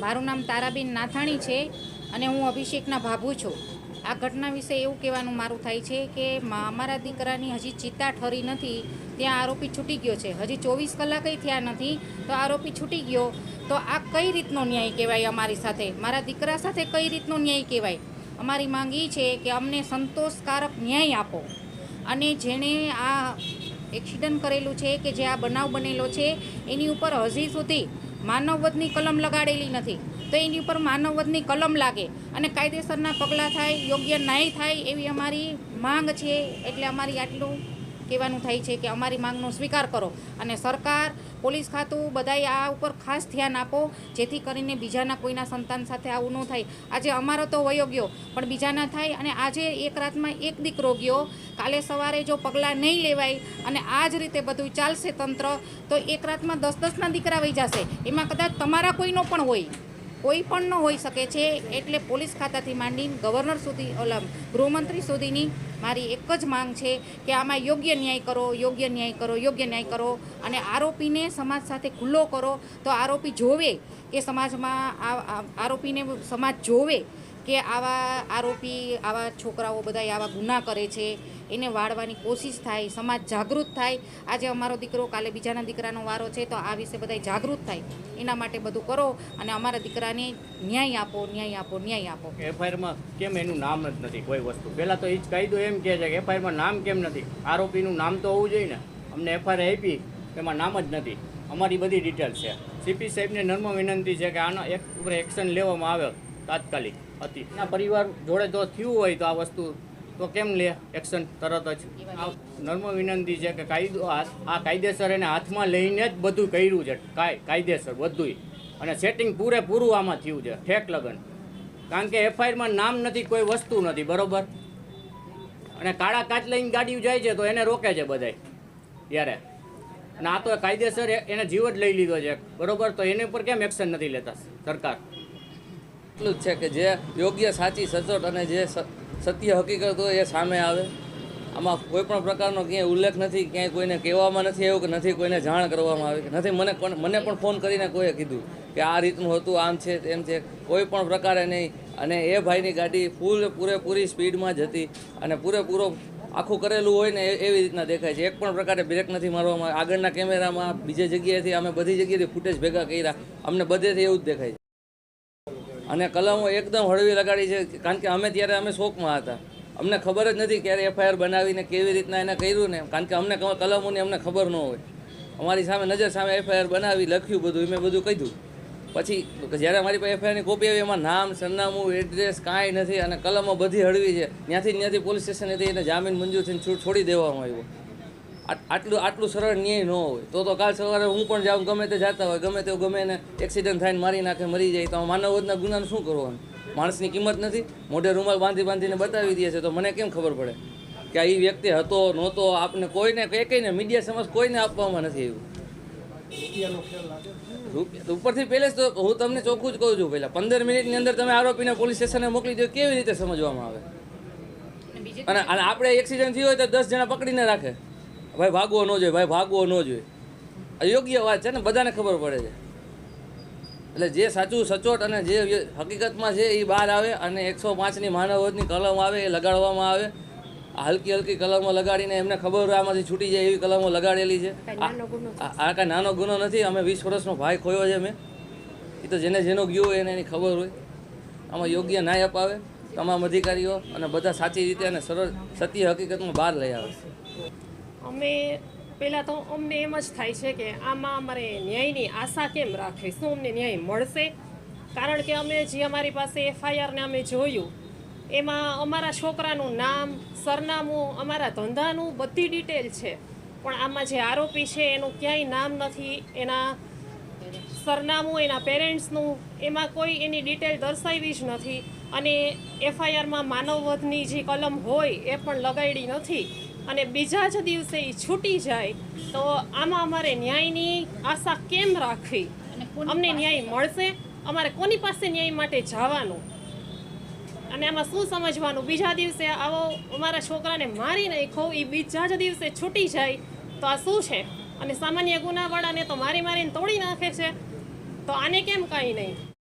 મારું નામ તારાબેન નાથાણી છે અને હું અભિષેકના ભાભુ છું. આ ઘટના વિશે એવું કહેવાનું મારું થાય છે કે અમારા દીકરાની હજી ચિત્તા ઠરી નથી, ત્યાં આરોપી છૂટી ગયો છે. હજી ચોવીસ કલાકય થયા નથી, તો આરોપી છૂટી ગયો. તો આ કઈ રીતનો ન્યાય કહેવાય અમારી સાથે? મારા દીકરા સાથે કઈ રીતનો ન્યાય કહેવાય? અમારી માંગ એ છે કે અમને સંતોષકારક ન્યાય આપો. અને જેણે આ એક્સિડન્ટ કરેલું છે કે જે આ બનાવ બનેલો છે, એની ઉપર હજી સુધી માનવવધની કલમ લગાડેલી નથી. તો એની ઉપર માનવવધની કલમ લાગે અને કાયદેસરના પગલાં થાય, યોગ્ય ન્યાય થાય એવી અમારી માંગ છે. એટલે અમારી આટલું કહેવાનું થાય છે કે અમારી માંગનો સ્વીકાર કરો અને સરકાર, પોલીસ ખાતું બધાએ આ ઉપર ખાસ ધ્યાન આપો, જેથી કરીને બીજાના કોઈના સંતાન સાથે આવું ન થાય. આજે અમારો તો વયો ગયો, પણ બીજાના થાય અને આજે એક રાતમાં એક દીકરો ગયો કાલે સવારે જો પગલાં નહીં લેવાય અને આ જ રીતે બધું ચાલશે તંત્ર, તો એક રાતમાં દસ દસના દીકરા વહી જશે. એમાં કદાચ તમારા કોઈનો પણ હોય. કોઈ પણ ન હોઈ શકે છે. એટલે પોલીસ ખાતાથી માંડીને ગવર્નર સુધી ગૃહમંત્રી સુધીની મારી એક જ માંગ છે કે આમાં યોગ્ય ન્યાય કરો, યોગ્ય ન્યાય કરો, યોગ્ય ન્યાય કરો અને આરોપીને સમાજ સાથે ખુલ્લો કરો. તો આરોપી જોવે કે સમાજમાં આરોપીને સમાજ જોવે કે આવા આરોપી, આવા છોકરાઓ બધા આવા ગુના કરે છે, એને વાળવાની કોશિશ થાય, સમાજ જાગૃત થાય. આજે અમારો દીકરો કાલે બીજાના દીકરાનો વારો છે, તો આ વિશે બધા જાગૃત થાય. એના માટે બધું કરો અને અમારા દીકરાને ન્યાય આપો ન્યાય આપો ન્યાય આપો. એફઆઈઆરમાં કેમ એનું નામ જ નથી, કોઈ વસ્તુ. પહેલાં તો એ જ કાયદો એમ કહે છે કે એફઆઈઆરમાં નામ કેમ નથી? આરોપીનું નામ તો હોવું જોઈએ ને. અમને એફઆઈઆર આપી, એમાં નામ જ નથી. અમારી બધી ડિટેલ છે. સીપી સાહેબને નર્મ વિનંતી છે કે આના એક ઉપર એક્શન લેવામાં આવે. તાત્કાલિક હતી. એના પરિવાર જોડે જો થયું હોય તો આ વસ્તુ, તો કેમ લે એક્શન તરત જ? નર્મ વિનંતી છે કે કાયદો આ કાયદેસર એને હાથમાં લઈને જ બધું કર્યું છે. કાય, કાયદેસર બધુંય. અને સેટિંગ પૂરેપૂરું આમાં થયું છે. ઠેક લગન. કારણ કે એફઆઈઆરમાં નામ નથી, કોઈ વસ્તુ નથી, બરોબર? અને કાળા કાચ લઈને ગાડી જાય છે તો એને રોકે છે બધાય. ત્યારે અને આ તો કાયદેસર એને જીવ જ લઈ લીધો છે. બરોબર? તો એની ઉપર કેમ એક્શન નથી લેતા સરકાર? એટલું જ છે કે જે યોગ્ય, સાચી, સચોટ અને જે સત્ય હકીકત હોય એ સામે આવે. આમાં કોઈ પણ પ્રકારનો ક્યાંય ઉલ્લેખ નથી, ક્યાંય કોઈને કહેવામાં નથી એવું કે નથી કોઈને જાણ કરવામાં આવી. કે નથી, મને પણ મને પણ ફોન કરીને કોઈએ કીધું કે આ રીતનું હતું, આમ છે, તેમ છે. કોઈ પણ પ્રકારે નહીં. અને એ ભાઈની ગાડી ફૂલ પૂરેપૂરી સ્પીડમાં જ હતી અને પૂરેપૂરો આખું કરેલું હોય ને એવી રીતના દેખાય છે. એક પણ પ્રકારે બ્રેક નથી મારવામાં. આગળના કેમેરામાં બીજી જગ્યાએથી, અમે બધી જગ્યાએથી ફૂટેજ ભેગા કર્યા. અમને બધેથી એવું જ દેખાય છે. અને કલમો એકદમ હળવી લગાડી છે, કારણ કે અમે ત્યારે અમે શોકમાં હતા. અમને ખબર જ નથી ક્યારે એફઆઈઆર બનાવીને કેવી રીતના એને કર્યું ને, કારણ કે અમને કલમોની અમને ખબર ન હોય. અમારી સામે નજર સામે એફઆઈઆર બનાવી લખ્યું બધું મેં બધું કીધું. પછી જ્યારે અમારી પાસે એફઆઈઆરની કોપી આવી, એમાં નામ, સરનામું એડ્રેસ કાંઈ નથી, અને કલમો બધી હળવી છે. ત્યાંથી ત્યાંથી પોલીસ સ્ટેશનેથી એને જામીન મંજૂર થઈને છૂટ છોડી દેવામાં આવ્યો. આટલું આટલું સરળ ન્યાય ન હોય. તો તો કાલ સવારે હું પણ જાઉં ગમે તે જાતા હોય ગમે તે ગમે એને એક્સિડન્ટ થાય મારી નાખે મરી જાય તો માનવવધના ગુનાનું શું કરવાનું? માણસની કિંમત નથી. મોઢે રૂમાલ બાંધી બાંધીને બતાવી દે છે તો મને કેમ ખબર પડે? કે આ એ વ્યક્તિ હતો નહોતો આપને કોઈને કઈને મીડિયા સમજ કોઈને આપવામાં નથી આવ્યું? ઉપરથી પહેલે તો હું તમને ચોખ્ખું જ કહું છું પહેલાં પંદર મિનિટની અંદર તમે આરોપીને પોલીસ સ્ટેશને મોકલી દો કેવી રીતે સમજવામાં આવે? અને આપણે એક્સિડન્ટ થયો હોય તો દસ જણા પકડીને રાખે. ભાઈ ભાગવો ન જોઈએ ભાઈ ભાગવો ન જોઈએ. અયોગ્ય યોગ્ય વાત છે ને બધાને ખબર પડે છે. એટલે જે સાચું સચોટ અને જે હકીકતમાં છે એ બહાર આવે અને એકસો પાંચની માનવવધની કલમ આવે એ લગાડવામાં આવે. હલકી હલકી કલમો લગાડીને એમને ખબર હોય આમાંથી છૂટી જાય એવી કલમો લગાડેલી છે. આ કાંઈ નાનો ગુનો નથી અમે વીસ વર્ષનો ભાઈ ખોયો છે મેં એ તો જેને જેનો ગયો હોય એને એની ખબર હોય. આમાં યોગ્ય ન્યાય અપાવે તમામ અધિકારીઓ અને બધા સાચી રીતે અને સરળ સત્ય હકીકતમાં બહાર લઈ આવે. અમે પહેલાં તો અમને એમ જ થાય છે કે આમાં અમારે ન્યાયની આશા કેમ રાખવી શું અમને ન્યાય મળશે? કારણ કે અમે જે અમારી પાસે એફઆઈઆરને અમે જોયું, એમાં અમારા છોકરાનું નામ, સરનામું, અમારા ધંધાનું બધી ડિટેલ છે. પણ આમાં જે આરોપી છે, એનું ક્યાંય નામ નથી, એના સરનામું, એના પેરેન્ટ્સનું, એમાં કોઈ એની ડિટેલ દર્શાવી જ નથી. અને એફઆઈઆરમાં માનવવધની જે કલમ હોય, એ પણ લગાડી નથી. અને બીજા જ દિવસે એ છૂટી જાય તો આમાં અમારે ન્યાયની આશા કેમ રાખવી? અમને ન્યાય મળશે? અમારે કોની પાસે ન્યાય માટે જવાનું? અને આમાં શું સમજવાનું? બીજા દિવસે આવો અમારા છોકરાને મારી નાખો એ બીજા જ દિવસે છૂટી જાય તો આ શું છે? અને સામાન્ય ગુનાવાળાને તો મારી મારીને તોડી નાખે છે? તો આને કેમ કાંઈ નહીં?